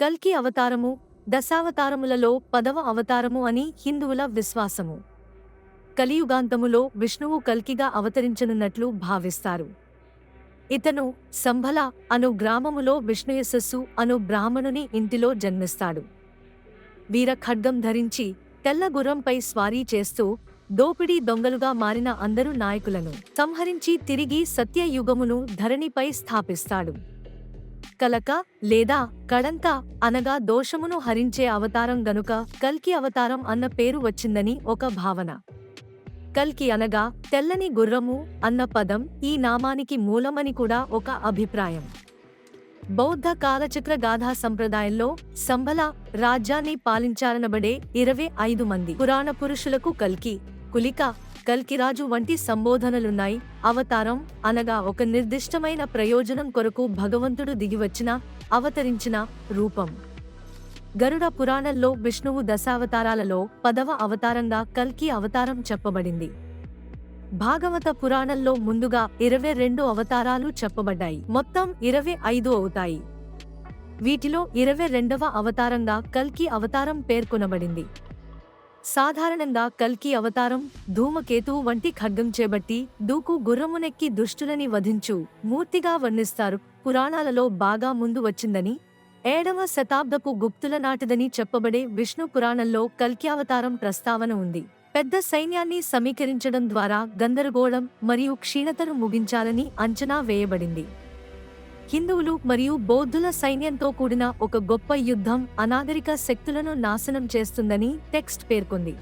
కల్కి అవతారము దశావతారములలో పదవ అవతారము అని హిందువుల విశ్వాసము. కలియుగాంతములో విష్ణువు కల్కిగా అవతరించనున్నట్లు భావిస్తారు. ఇతను సంభల అను గ్రామములో విష్ణుయశస్సు అను బ్రాహ్మణుని ఇంటిలో జన్మిస్తాడు. వీర ఖడ్గం ధరించి తెల్ల గుర్రంపై స్వారీ చేస్తూ దోపిడీ దొంగలుగా మారిన అందరు నాయకులను సంహరించి తిరిగి సత్యయుగమును ధరణిపై స్థాపిస్తాడు. కలక లేదా కడంక అనగా దోషమును హరించే అవతారం గనుక కల్కి అవతారం అన్న పేరు వచ్చిందని ఒక భావన. కల్కి అనగా తెల్లని గుర్రము అన్న పదం ఈ నామానికి మూలమని కూడా ఒక అభిప్రాయం. బౌద్ధ కాలచక్ర గాథా సంప్రదాయంలో సంబల రాజ్యాన్ని పాలించారనబడే ఇరవై ఐదు మంది పురాణ పురుషులకు కల్కి కులిక కల్కిరాజు వంటి సంబోధనలున్నాయి. అవతారం అనగా ఒక నిర్దిష్టమైన ప్రయోజనం కొరకు భగవంతుడు దిగివచ్చిన అవతరించిన రూపం. గరుడ పురాణంలో విష్ణువు దశావతారాలలో పదవ అవతారంగా కల్కి అవతారం చెప్పబడింది. భాగవత పురాణంలో ముందుగా ఇరవై రెండు అవతారాలు చెప్పబడ్డాయి. మొత్తం ఇరవై ఐదు అవుతాయి. వీటిలో ఇరవై రెండవ అవతారంగా కల్కి అవతారం పేర్కొనబడింది. సాధారణంగా కల్కి అవతారం ధూమకేతువు వంటి ఖడ్గం చేబట్టి దూకు గుర్రమునెక్కి దుష్టులని వధించు మూర్తిగా వర్ణిస్తారు. పురాణాలలో బాగా ముందు వచ్చిందని ఏడవ శతాబ్దపు గుప్తుల నాటిదని చెప్పబడే విష్ణు పురాణంలో కల్కి అవతారం ప్రస్తావన ఉంది. పెద్ద సైన్యాన్ని సమీకరించడం ద్వారా గందరగోళం మరియు క్షీణతను ముగించాలని అంచనా వేయబడింది. హిందువులు మరియు బౌద్ధుల సైన్యంతో కూడిన ఒక గొప్ప యుద్ధం అనాగరిక శక్తులను నాశనం చేస్తుందని టెక్స్ట్ పేర్కొంది.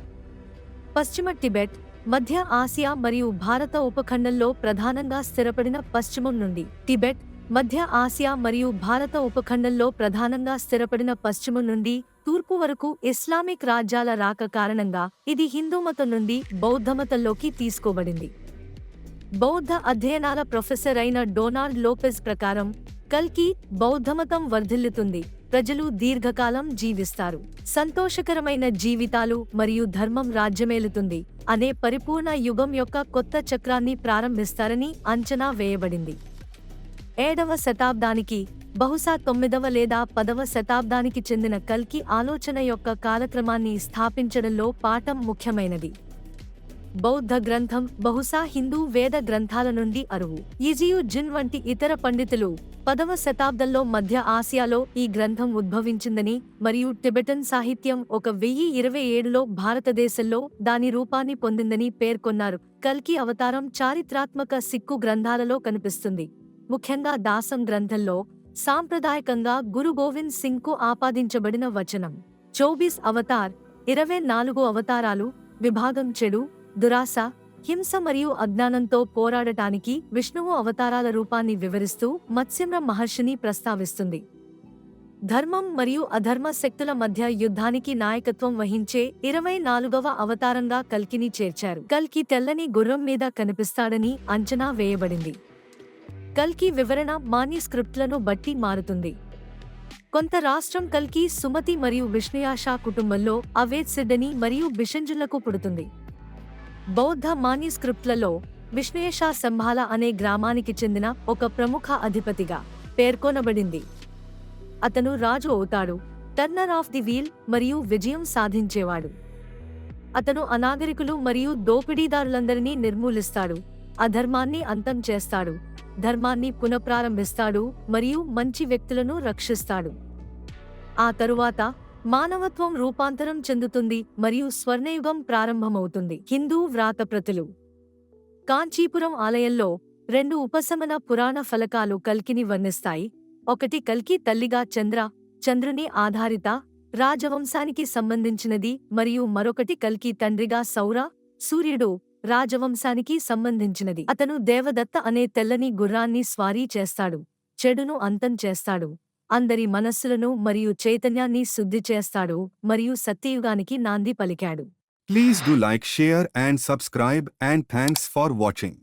పశ్చిమ టిబెట్ మధ్య ఆసియా మరియు భారత ఉపఖండంలో ప్రధానంగా స్థిరపడిన పశ్చిమం నుండి టిబెట్ మధ్య ఆసియా మరియు భారత ఉపఖండంలో ప్రధానంగా స్థిరపడిన పశ్చిమం నుండి తూర్పు వరకు ఇస్లామిక్ రాజ్యాల రాక కారణంగా ఇది హిందూ మతం నుండి బౌద్ధమతంలోకి తీసుకోబడింది. బౌద్ధ అధ్యయనాల ప్రొఫెసర్ అయిన డొనాల్డ్ లోపెజ్ ప్రకారం కల్కి బౌద్ధమతం వర్ధిల్లుతుంది. ప్రజలు దీర్ఘకాలం జీవిస్తారు. సంతోషకరమైన జీవితాలు మరియు ధర్మం రాజ్యమేలుతుంది. అనే పరిపూర్ణ యుగం యొక్క కొత్త చక్రాన్ని ప్రారంభిస్తారని అంచనా వేయబడింది. ఏడవ శతాబ్దానికి బహుశా తొమ్మిదవ లేదా పదవ శతాబ్దానికి చెందిన కల్కి ఆలోచన యొక్క కాలక్రమాన్ని స్థాపించడంలో పాఠం ముఖ్యమైనది. బౌద్ధ గ్రంథం బహుశా హిందూ వేద గ్రంథాల నుండి అరువు. ఈజియు జిన్ వంటి ఇతర పండితులు పదవ శతాబ్దంలో మధ్య ఆసియాలో ఈ గ్రంథం ఉద్భవించిందని మరియు టిబెటన్ సాహిత్యం ఒక వెయ్యి ఇరవై ఏడులో భారతదేశంలో దాని రూపాన్ని పొందిందని పేర్కొన్నారు. కల్కి అవతారం చారిత్రాత్మక సిక్కు గ్రంథాలలో కనిపిస్తుంది. ముఖ్యంగా దాసం గ్రంథంలో సాంప్రదాయకంగా గురు గోవింద్ సింగ్కు ఆపాదించబడిన వచనం. చౌబీస్ అవతార్ ఇరవై నాలుగు అవతారాలు విభాగం చెడు దురాశ హింస మరియు అజ్ఞానంతో పోరాడటానికి విష్ణువు అవతారాల రూపాన్ని వివరిస్తూ మత్స్యమ్ర మహర్షిని ప్రస్తావిస్తుంది. ధర్మం మరియు అధర్మ శక్తుల మధ్య యుద్ధానికి నాయకత్వం వహించే ఇరవై నాలుగవ అవతారంగా కల్కిని చేర్చారు. కల్కి తెల్లని గుర్రం మీద కనిపిస్తాడని అంచనా వేయబడింది. కల్కి వివరణ మాన్యస్క్రిప్ట్లను బట్టి మారుతుంది. కొంత రాష్ట్రం కల్కి సుమతి మరియు విష్ణుయాషా కుటుంబంలో అవేద్ సిడ్డని మరియు బిషంజులకు పుడుతుంది. బౌద్ధ మాన్యుస్క్రిప్ట్లలో విష్ణుయషా సంభాల అనే గ్రామానికి చెందిన ఒక ప్రముఖ అధిపతిగా పేర్కొనబడింది. అతను రాజు అవుతాడు టర్నర్ ఆఫ్ ది వీల్ మరియు విజయం సాధించేవాడు. అతను అనాగరికులు మరియు దోపిడీదారులందరినీ నిర్మూలిస్తాడు అధర్మాన్ని అంతం చేస్తాడు ధర్మాన్ని పునఃప్రారంభిస్తాడు మరియు మంచి వ్యక్తులను రక్షిస్తాడు. ఆ తరువాత మానవత్వం రూపాంతరం చెందుతుంది మరియు స్వర్ణయుగం ప్రారంభమవుతుంది. హిందూ వ్రాతప్రతులు కాంచీపురం ఆలయంలో రెండు ఉపశమన పురాణ ఫలకాలు కల్కిని వర్ణిస్తాయి. ఒకటి కల్కి తల్లిగా చంద్ర చంద్రుని ఆధారిత రాజవంశానికి సంబంధించినది మరియు మరొకటి కల్కి తండ్రిగా సౌర సూర్యుడు రాజవంశానికి సంబంధించినది. అతను దేవదత్త అనే తెల్లని గుర్రాన్ని స్వారీ చేస్తాడు చెడును అంతం చేస్తాడు. అందరి మనస్సులను మరియు చైతన్యాన్ని శుద్ధి చేస్తాడు మరియు సత్యయుగానికి నాంది పలికాడు. Please do like share and subscribe and thanks for watching